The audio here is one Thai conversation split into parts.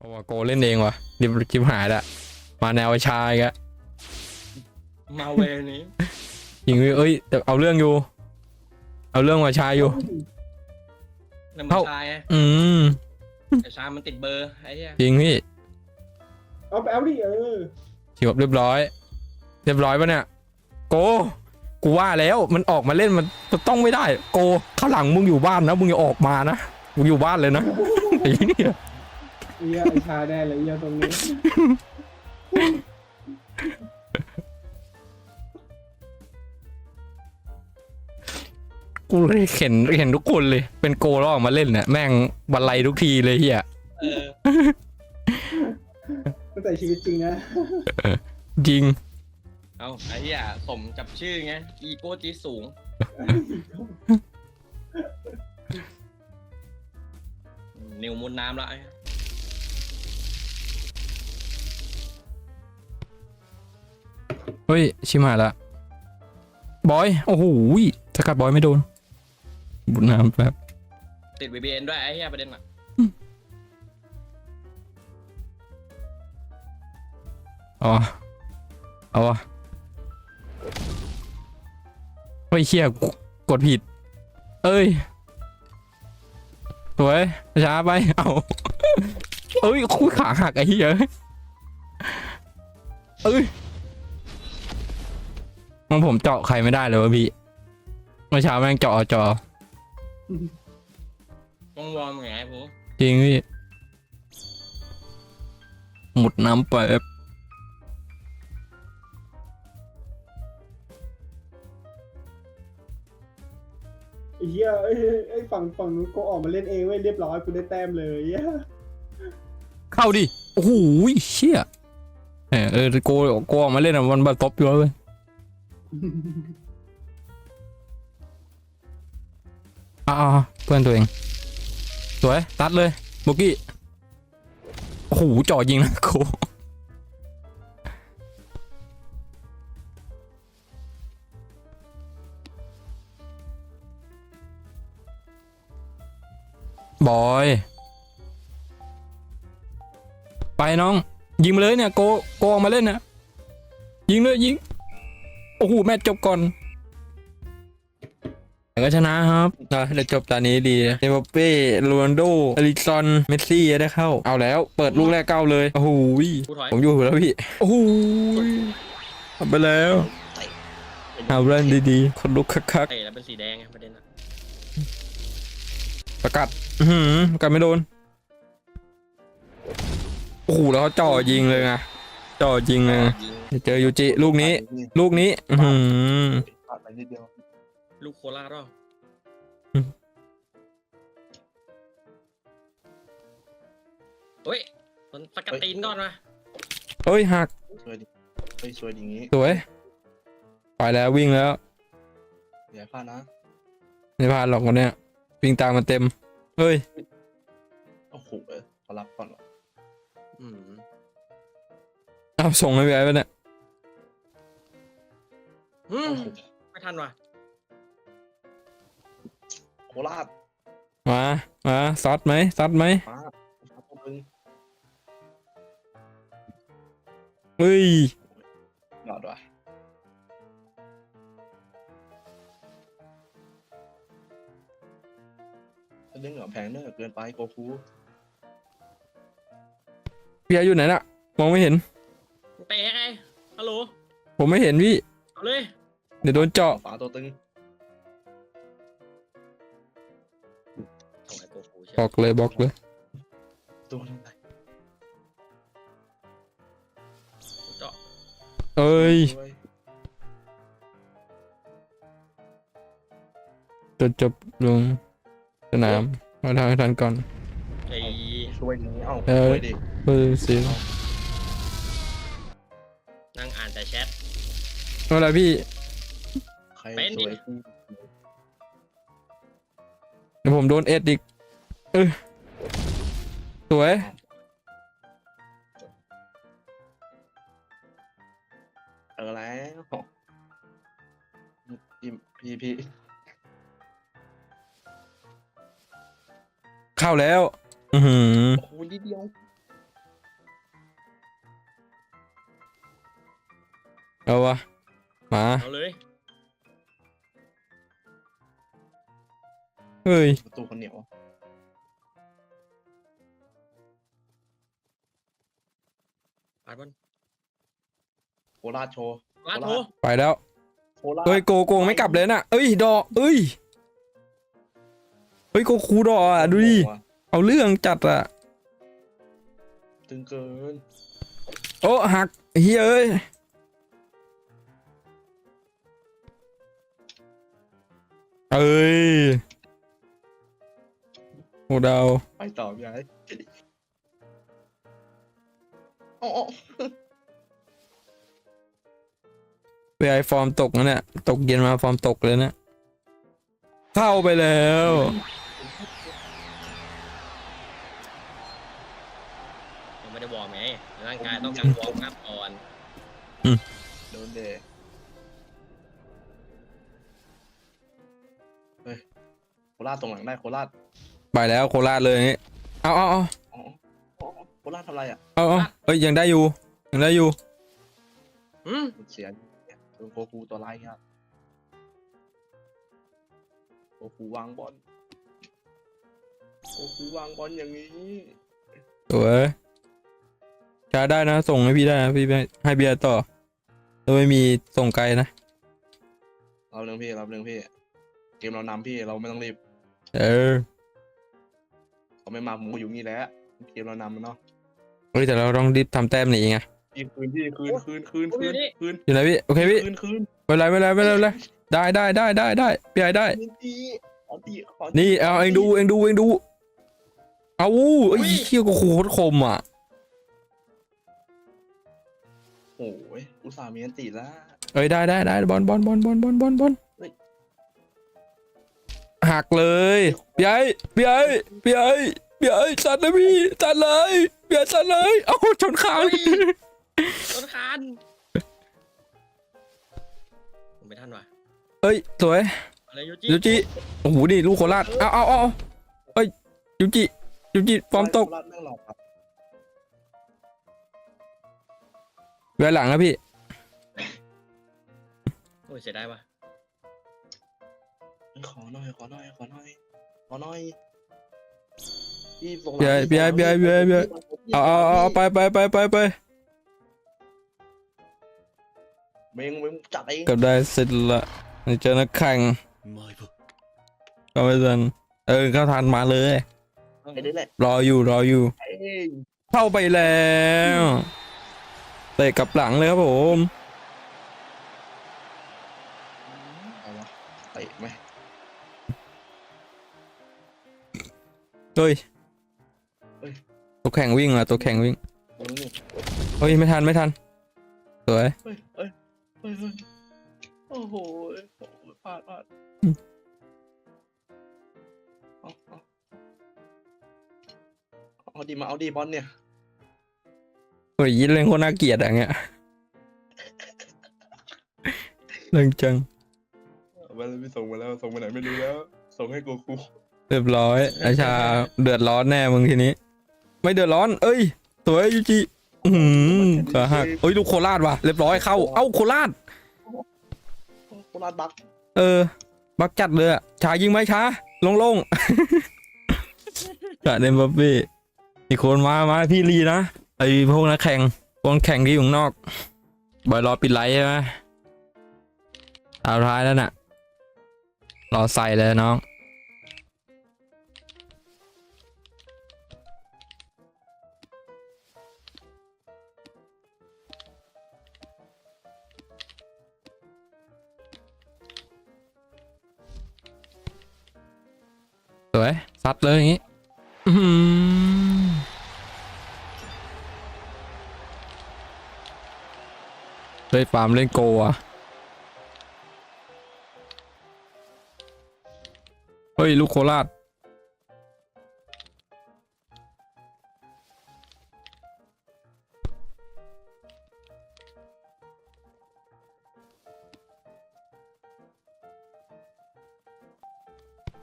โอ้โหโกเล่นเองวะดิบจิบหายละมาแนวไอ้ชายกะมาเวนี้ยิงเว้ยเอ้ยแต่เอาเรื่องอยู่ เอาเรื่องว่าชายอยู่น้ำมันเอ้าชายไงอืมไอ้ชายมันติดเบอร์ไอ้เหี้ยจริงพี่เอาไปเอาดิเออถือว่าเรียบร้อย เรียบร้อยปะเนี่ย โก กูว่าแล้วมันออกมาเล่นมันมันต้องไม่ได้ โกข้างหลังมึงอยู่บ้านนะมึงอย่าออกมานะมึงอยู่บ้านเลยนะไอ้เนี่ย เอียไอชาแน่เลยเอียตรงนี้ กูเลยเห็นเห็นทุกคนเลย เป็นโกแล้วออกมาเล่นเนี่ยแม่งบันไลทุกทีเลยเฮียเออตั้งแต่ชีวิตจริงนะจริง เอาไอ้เหี้ยสมกับชื่อไงอีโก้จีสูงนิวมุนน้ำละไอ้เหี้ย เฮ้ย ชิมหายละ บอย โอ้โหสกัดบอยไม่โดน บุญน้ำแป๊บ ติดบีบีเอ็นด้วยไอ้เหี้ยประเด็นอะอ๋อเอาวะเฮ้ยเชี่ยกูกดผิด เอ้ยสวยช้าไป เอาเอ้ยคุยขาหักไอ้เหี้ยเอ้ย มันผมเจาะใครไม่ได้เลยวะพี่เมื่อเช้าแม่งเจาะเอาจอ ต้องวอร์มไงผมจริงพี่ หมดน้ำไปบไอ้เหี้ยไอ้ไอ้ฝั่งฝั่งนู้นกูออกมาเล่นเองเว้ยเรียบร้อยกูได้แต้มเลยเหี้ยเข้าดิ โอ้โหเชี่ยเออเออโกโกออกมาเล่นอะมันแบบตบอยู่แล้วเว้ย อ่าเพื่อนตัวเอง สวย ตัดเลยโบกี้ โอ้โหจ่อยิงนะโกบอย ไปน้อง ยิงมาเลยเนี่ย โกโกออกมาเล่นนะยิงเลยยิง โอ้โหแมตช์จบก่อนแต่ก็ชนะครับนะเดี๋ยวจบตอนนี้ดีเนเปเป้โรนัลโดอลิซอน เมสซี่ได้เข้า เอาแล้ว เปิดลูกแรกเก้าเลย โอ้โหผู้ถอย ผมอยู่แล้วพี่ โอ้โหทำไปแล้ว เอาเล่นดีๆ คนลุกคักเตะแล้วเป็นสีแดงไงประเด็นอะๆประกัด อื้อหือประกัดไม่โดน โอ้โหแล้วเขาจ่อยิงเลยไง จ่อยิงเลยไงยิง เจอยูจิลูกนี้ ลูกนี้อื้อหือพลาดไปนิดเดียวลูกโคราชหรออืมเฮ้ยมันสกัดตีนก่อนมาเอ้ยหักสวยดิเฮ้ยสวยดีงี้สวยไปแล้ววิ่งแล้วอย่าพลาดนะไม่พลาดหรอกคนเนี้ยวิ่งตามมาเต็มเฮ้ยโอ้โหเออขอรับก่อนวะอืมเอาส่งให้พี่ไอ้ไปเนี่ย อืโอ้มโหไม่ทันว่ะโคราชมามาซัดไหมซัดไหมฟ้าฟ้าตัวนึงเฮ้ยยอดว่ะถ้าเรื่องเหงือแพงเนอะเกินไปโกคูพี่ไอ้อยู่ไหนน่ะ มองไม่เห็น เตะไงฮัลโหลผมไม่เห็นพี่เอาเลย เดี๋ยวโดนเจาะฟ้าตัวตึงทำไมโกฟูเชียบอกเลยบอกเลย ตัวนึงเจาะเอ้ยด้วยจนจบลงสนามมาทางให้ทันก่อน ไอ้ช่วยดีเอ้าเออ ช่วยดิเฮ้ยเสียนั่งอ่านแต่แชทอะไรพี่ใครเป็นดิ สวยผมโดนเอ็ดอีกเออสวย เออแล้วพี่พี่เข้าแล้ว อือหือโอ้โเดียวเอาวะมา เอาเลย เฮ้ยประตูคนเหนียวปาดบอลโคราชโชว์ลาดโถไปแล้วโคราชเฮ้ยโกโกไม่กลับเลยน่ะเอ้ยดอกเอ้ยเฮ้ยโกคูดอกอะดูดิเอาเรื่องจัดอะตึงเกินโอ้หักเฮ้ยเอ้ยเอ้ย โอ้ดาวไปต่อพี่ไอ้อ๋อไปไอฟอร์มตกนะเนี่ย ตกเย็นมาฟอร์มตกเลยเนะเข้าไปแล้ว ยังไม่ได้วอร์มไงร่างกายต้องการวอร์มอัพก่อนโดนเดเฮ้ยโคราชตรงหลังได้โคราช ไปแล้วโคราชเลยนี่เอาเอาเอาอ๋ออ๋อโคราชทำไรอะเอาเอาเอ้ยยังได้อยู่ยังได้อยู่อืมเสียเนี่ยโดนโคคูตัวไล่ครับโคคูวางบอลโคคูวางบอลอย่างนี้สวยชาร์จได้นะ ส่งให้พี่ได้นะพี่ให้ให้เบียร์ต่อเราไม่มีส่งไกลนะเราเรื่องพี่เราเรื่องพี่ เกมเรานำพี่เราไม่ต้องรีบ เออ เขาไม่มาผมก็อยู่นี่แหละเกมเรานำมันเนาะเฮ้ยแต่เราต้องรีบทำแต้มหนีไงพี่คืนพี่คืนคืนคืนคืนคืนอยู่ไหนพี่โอเคพี่คืนคืนไม่เป็นไรไม่เป็นไรไม่เป็นไรไม่เป็นไรได้ได้ได้ได้ได้พี่ไอ้ได้คืนดีขอตีขอตีนี่เอาเองดูเองดูเองดู เอาไอ้ยเขี้ยวก็โคตรคมอะโอ้ยอุตส่าห์มีอันตีแล้วเอ้ยได้ได้ได้บอลบอลบอลบอลบอลบอลบอลเฮ้ย หักเลยพี่ไอ้พี่ไอ้พี่ไอ้พี่ไอ้สัตว์นะพี่สัตว์เลยพี่ไอ้สัตว์เลยเอ้าชนขางต้นคานผมไม่ทันว่ะเอ้ยสวยอะไรยูจิยูจิโอ้โหนี่ลูกโคราชเอาเอาเอาเอาเอ้ยยูจิยูจิฟอร์มตกโคราชแม่งหลอกครับเวลาหลังนะพี่โอ้ยเสียดายว่ะ ขอหน่อย ขอหน่อย ขอหน่อย ขอหน่อยพี่ส่งพี่ไอ้พี่ไอ้พี่ไอ้พี่ไอ้พี่ไอ้ เอาเอาเอาเอาไปไปไปไปไปเมงเมงจัดเอง เกับได้เสร็จละเจอนักแข่งก็ไม่ทันเออเข้าทันมาเลยไอ้นี่แหละรออยู่รออยู่ไอ้เข้าไปแล้วเตะกลับหลังเลยครับผม เอาวะเตะไหม เฮ้ย ตัวแข่งวิ่งอะตัวแข่งวิ่ง ตรงนี้เฮ้ย ไม่ทันไม่ทัน สวย เฮ้ยเฮ้ยเฮ้ยเฮ้ยโอ้โหโอ้โหพลาดพลาดอืม เอาเอาเอาดีมาเอาดีบอลเนี่ย เฮ้ยยิงเล่นโคตรน่าเกลียดอะเงี้ยเรื่องจัง เอาไปเลยพี่ส่งมาแล้วส่งไปไหนไม่รู้แล้ว ส่งให้โกคู เรียบร้อยอาชาเดือดร้อนแน่มึงทีนี้ ไม่เดือดร้อน เอ้ยสวยยูจิอืมขาหักเอ้ยลูกโคราชว่ะเรียบร้อยเข้าเอ้าโคราชโคราชบักเออ บักจัดเลยอะชายิงไหมช้าลงลงๆกะเดมบับบี้อีกคนมามาพี่ลีนะไอพวกนักแข่งพวกนักแข่งที่อยู่ข้างนอกบอยรอปิดไลท์ใช่ไหมตาท้ายแล้วน่ะ รอใส่เลยน้อง วยซัดเลยอย่างงี้เฮ้ยฟาร์มเล่นโกอะเฮ้ย ลูกโคราช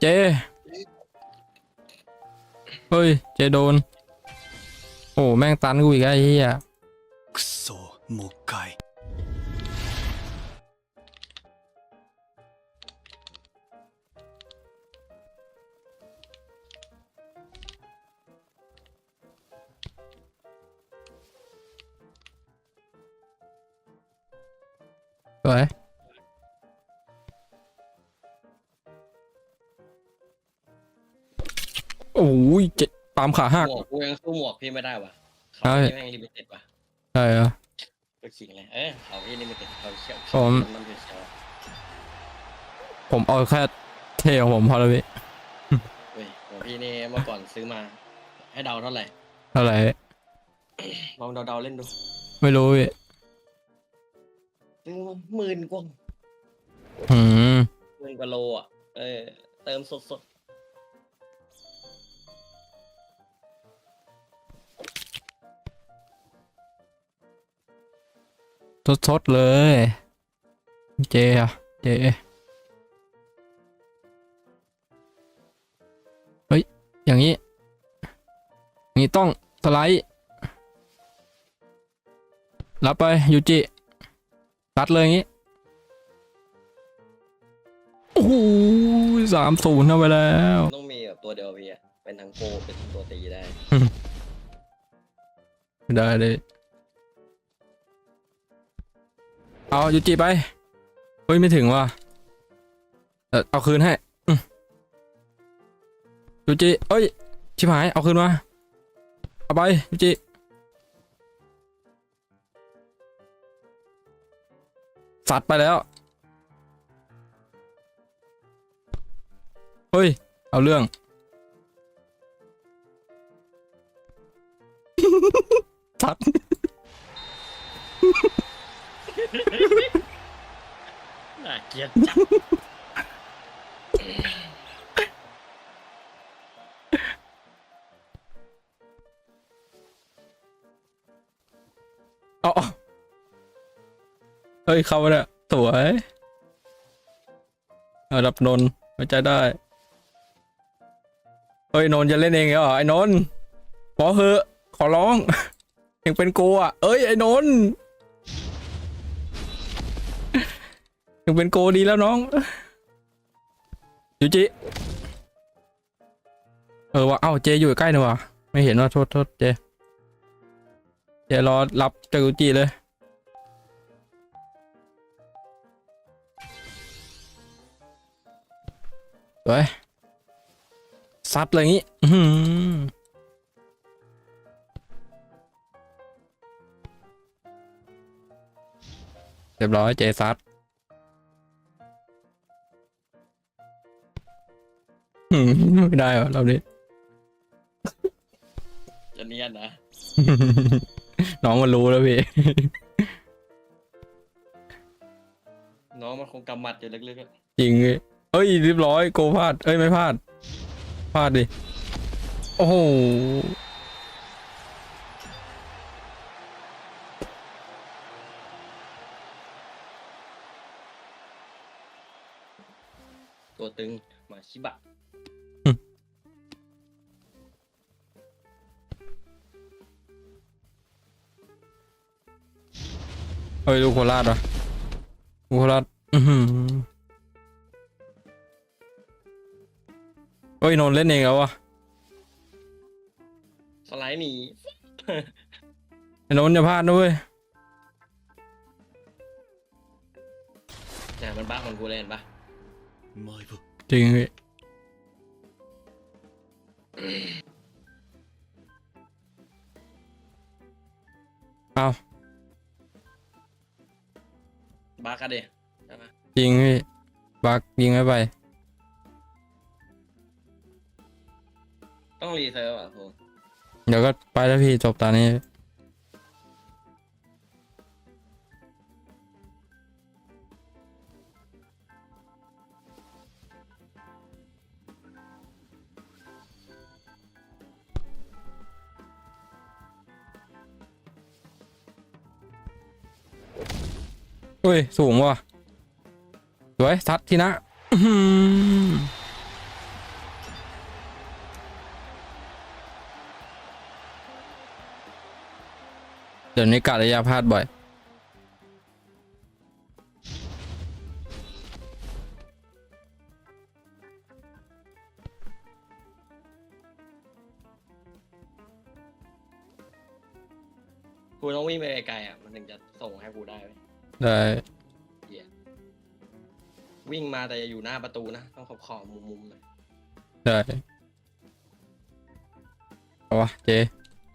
เจ เฮ้ย เจโดน โอ้ แม่งตันกูอีกแล้วไอ้เหี้ย โอ้ยเจ็บตามขาหัก หมวกกูยังสู้หมวกพี่ไม่ได้ว่ะเขาใช่ พี่แม่งลิมิเต็ดว่ะใช่เหรอ ก็ขิงเลยเออเขาพี่ลิมิเต็ดเขาเชี่ยวผม มันเป็นเชี่ยวผมเอาแค่เท่ของผมพอแล้วพี่เว้ยของพี่นี่เมื่อก่อนซื้อมา ให้เดาเท่าไหร่เท่าไหร่ลองเดาๆเล่นดูไม่รู้พี่ซื้อมาหมื่นกว่าหืมหมื่นกว่าโลอะเออเติมสด สดๆเลย เจอะเจเฮ้ย อย่างนี้อย่างนี้ต้องสไลด์รับไป ยูจิ ตัดเลยอย่างนี้ โอ้โหสามศูนย์เอาไปแล้วๆต้องมีแบบตัวเดียวพี่อะเป็นทั้งโกเป็นตัวตีได้ ได้เลย เอายูจิไป เฮ้ย ไม่ถึงว่ะเออเอาคืนให้ยูจิเอ้ย ชิบหาย เอาคืนมา เอาไปยูจิสัตว์ไปแล้ว เฮ้ย เอาเรื่อง สัตว์ น่าเกลียดจัดเอาเอาเฮ้ย เข้ามาแล้วสวยเอารับนนท์ไว้ใจได้ เฮ้ย นนท์จะเล่นเองเหรอ ไอ้นนท์พอเหอะ ขอร้อง ยังเป็นกูอะ เอ้ย ไอ้นนท์ ยังเป็นโกดีแล้วน้องยูจิเออว่ะเอ้าเจอยู่ใกล้นี่วะไม่เห็นว่าโทษโทษเจเจรอรับจากยูจิเลยสวยซัดเลยงี้อื้อหือเรียบร้อยเจซัด ไม่ได้วะเรานี้จะเนียนนะ น้องมันรู้แล้วพี่ น้องมันคงกำหมัดอยู่ลึกๆอะจริงพี่เอ้ยเรียบร้อยโกพลาด เอ้ยไม่พลาดพลาดดิ โอ้โห ตัวตึงมาชิบะ เฮ้ยลูกโคราชวะลูกโคราชอือหือเฮ้ยนนท์เล่นเองแล้ววะสไลด์หนี ไอ้นนท์อย่าพลาดนะเว้ยเนี่ยมันบ้าคนกูเลยเห็นปะจริงพี่เอา บ้ากันดิใช่ปะจริงพี่บักยิงไม่ไป ต้องรีเซิร์ฟอะโหเดี๋ยวก็ไปแล้วพี่จบตอนนี้ เฮ้ย สูงว่ะสวยซัดทีนะเดี๋ยวนี้กะระยะพลาดบ่อยกูต้องวิ่งไปไกลๆอะ มันถึงจะส่งให้กูได้เว้ย ได้ เหี้ยวิ่งมาแต่อย่าอยู่หน้าประตูนะ ต้องขอบขอบมุมมุมๆหน่อยได้เอาวะเจ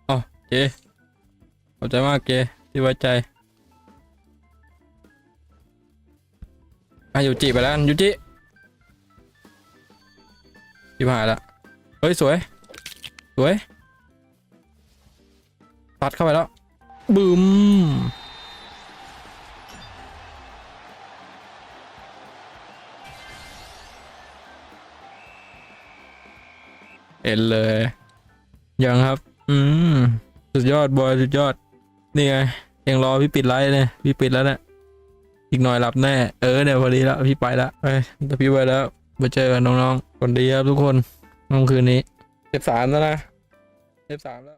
อ๋อเจขอบใจมากเจที่ไว้ใจอะยูจิไปแล้วกันยูจิที่ผ่านละเฮ้ย สวย สวย ตัดเข้าไปแล้วบึม เอ็นเลย ยังครับ อืม สุดยอดบอยสุดยอด นี่ไงยังรอพี่ปิดไลฟ์เนี่ยพี่ปิดแล้วเนี่ยอีกหน่อยหลับแน่ เออเนี่ยพอดีแล้วพี่ไปละไปแต่พี่ไปแล้วมาเจอกันน้องๆคนดีครับทุกคนน้อคืนนี้เทปสามแล้วนะเทปสามแล้ว